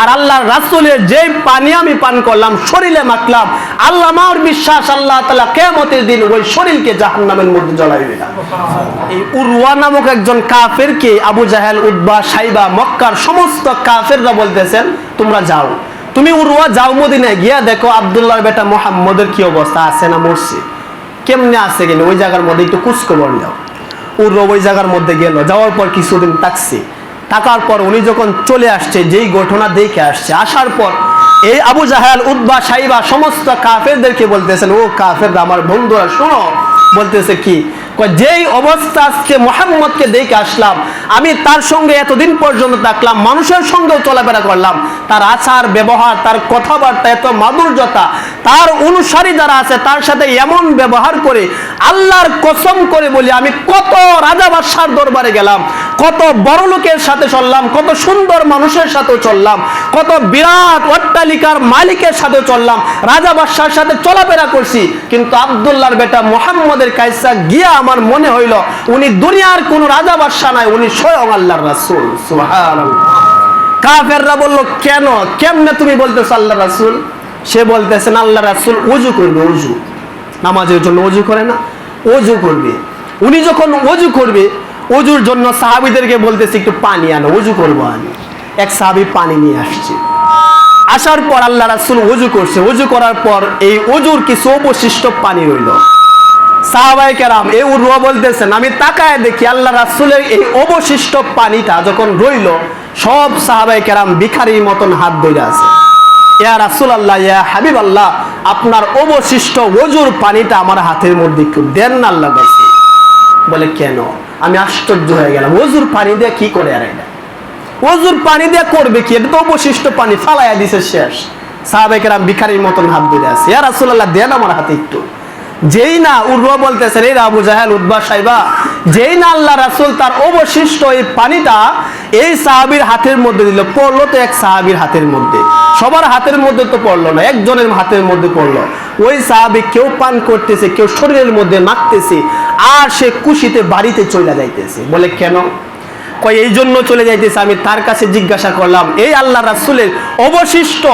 আর আল্লাহর রাসূলের যে পানি আমি পান করলাম, শরীরে মাখলাম, আল্লাহ আমার বিশ্বাস, আল্লাহ তাআলা কিয়ামতের দিন ওই শরীরকে জাহান্নামের মধ্যে জ্বলাইবে এই উরওয়া নামক একজন কাফেরকে আবু জাহেল উদ্বা সাইবা, মক্কার সমস্ত কাফেররা বলতেছেন, তোমরা যাও। তুমি উরওয়া যাও মদিনায়, গিয়া দেখো আবদুল্লাহর বেটা মোহাম্মদের কি অবস্থা আছে না মরছে। কেমনে আছে কিনা? ওই জায়গার মধ্যে একটু কুচখবর দাও উর্র ওই জায়গার মধ্যে গেল, যাওয়ার পর কিছুদিন থাকছে। থাকার পর উনি যখন চলে আসছে, যেই ঘটনা দেখে আসছে, আসার পর এই আবু জাহাল উদ্বা সাইবা সমস্ত কাফেরদেরকে বলতেছেন, ও কাফেররা, আমার বন্ধুরা, শোনো। বলতেছে কি? যেই অবস্থা আজকে মোহাম্মদকে দেখে আসলাম, আমি তার সঙ্গে এতদিন পর্যন্ত থাকলাম, মানুষের সঙ্গেও চলাফেরা করলাম, তার আচার, ব্যবহার, তার কথাবার্তা, এত মাধুর্যতা, তার অনুসারী যারা আছে, তার সাথে এমন ব্যবহার করে, আল্লাহর কসম করে বলি, আমি কত রাজা বাদশার দরবারে গেলাম কত বড় লোকের সাথে চললাম, কত সুন্দর মানুষের সাথে চললাম, কত বিরাট অট্টালিকার মালিকের সাথে চললাম, রাজা বাদশার সাথে চলাফেরা করছি, কিন্তু আব্দুল্লাহর বেটা মোহাম্মদের কাইসা গিয়া আমার মনে হইল, উনি দুনিয়ার কোন রাজা বাদশা নাই, উনি স্বয়ং আল্লাহর রাসূল কাফেররা বলল, কেন? কেমনে তুমি বলতেছো আল্লাহ রাসূল? সে বলতেছেন আল্লাহ রাসূল ওযু করবে ওযু নামাজের জন্য ওযু করে না ওযু করবে। উনি যখন ওযু করবে ওযুর জন্য সাহাবীদেরকে বলতেছি, একটু পানি আনো ওযু করব আমি। এক সাহাবী পানি নিয়ে আসছে। আসার পর আল্লাহ রাসুল ওযু করছে। ওযু করার পর এই ওযুর কিছু অবশিষ্ট পানি রইল। সাহাবাই কেরাম এই উর্বা বলতেছেন, আমি তাকায় দেখি আল্লাহ রাসূলের এই অবশিষ্ট পানিটা যখন রইল, সব সাহাবাই কেরাম ভিখারির মতন হাত ধরে আছে। ইয়া রাসূল আল্লাহ ইয়া হাবিব আল্লাহ আপনার অবশিষ্ট ওজুর পানিটা আমার হাতের মধ্যে একটু দেন না আল্লাহ বলে, কেন? আমি আশ্চর্য হয়ে গেলাম। ওজুর পানি দিয়ে কি করে আর এটা? ওজুর পানি দিয়ে করবে কি? এটা তো অবশিষ্ট পানি, ফালাইয়া দিছে শেষ। সাহাবেকেরাম ভিখারির মতন হাত ধরে আছে। দেন আমার হাতে একটু। যেই না উর্বা বলতেছে, রে আবু জাহেল উদ্বা সাইবা, যেই না আল্লাহ তার অবশিষ্ট এই পানিটা এই সাহাবীর হাতের মধ্যে দিল, পড়ল তো এক সাহাবীর হাতের মধ্যে। সবার হাতের মধ্যে তো পড়ল না, একজনের হাতের মধ্যে পড়ল। ওই সাহাবী কেউ পান করতেছে, কেউ শরীরের মধ্যে মাখতেছে আর সে খুশিতে বাড়িতে চলে যাইতেছে। বলে, কেন? কয়, এই জন্য চলে যাইতেছে। আমি তার কাছে জিজ্ঞাসা করলাম, এই আল্লাহ রাসুলের অবশিষ্ট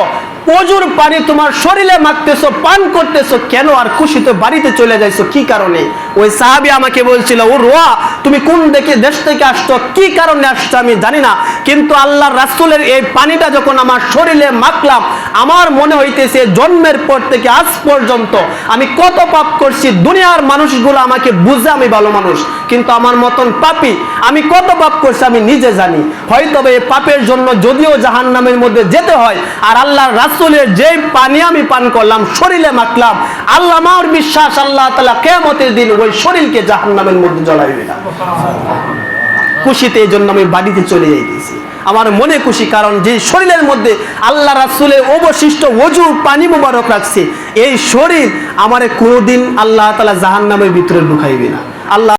প্রচুর পানি তোমার শরীরে মাখতেছো, পান করতেছো, কেন আর খুশিতে বাড়িতে চলে যাইছো? কি কারণে? ওই সাহাবী আমাকে বলছিল, ও রোয়া, তুমি কোন দেখে দেশ থেকে আসছো? কি কারণে আসছো? আমি জানি না। কিন্তু আল্লাহর রাসূলের এই পানিটা যখন আমার শরীরে মাখলাম, আমার মনে হইতেছে জন্মের পর থেকে আজ পর্যন্ত আমি কত পাপ করছি, দুনিয়ার মানুষগুলো আমাকে বুঝে আমি ভালো মানুষ। কিন্তু আমার মতন পাপি, আমি কত পাপ করছি আমি নিজে জানি। হয়তো এই পাপের জন্য যদিও জাহান নামের মধ্যে যেতে হয়, আর আল্লাহর রাসূলের যে পানি আমি পান করলাম, শরীরে মাখলাম, আল্লাহ আমার বিশ্বাস, আল্লাহ তাআলা কিয়ামতের দিন ওই শরীরকে জাহান নামের মধ্যে জ্বলাইবে না। খুশিতে এই জন্য আমি বাড়িতে চলে যাইতেছি। আমার মনে খুশি কারণ যে শরীরের মধ্যে আল্লাহ রাসুলের অবশিষ্ট অজু, পানি মোবারক রাখছে, এই শরীর আমার কোনোদিন আল্লাহ তাআলা জাহান্নামের ভিতরে ঢুকাইবে না। আল্লাহ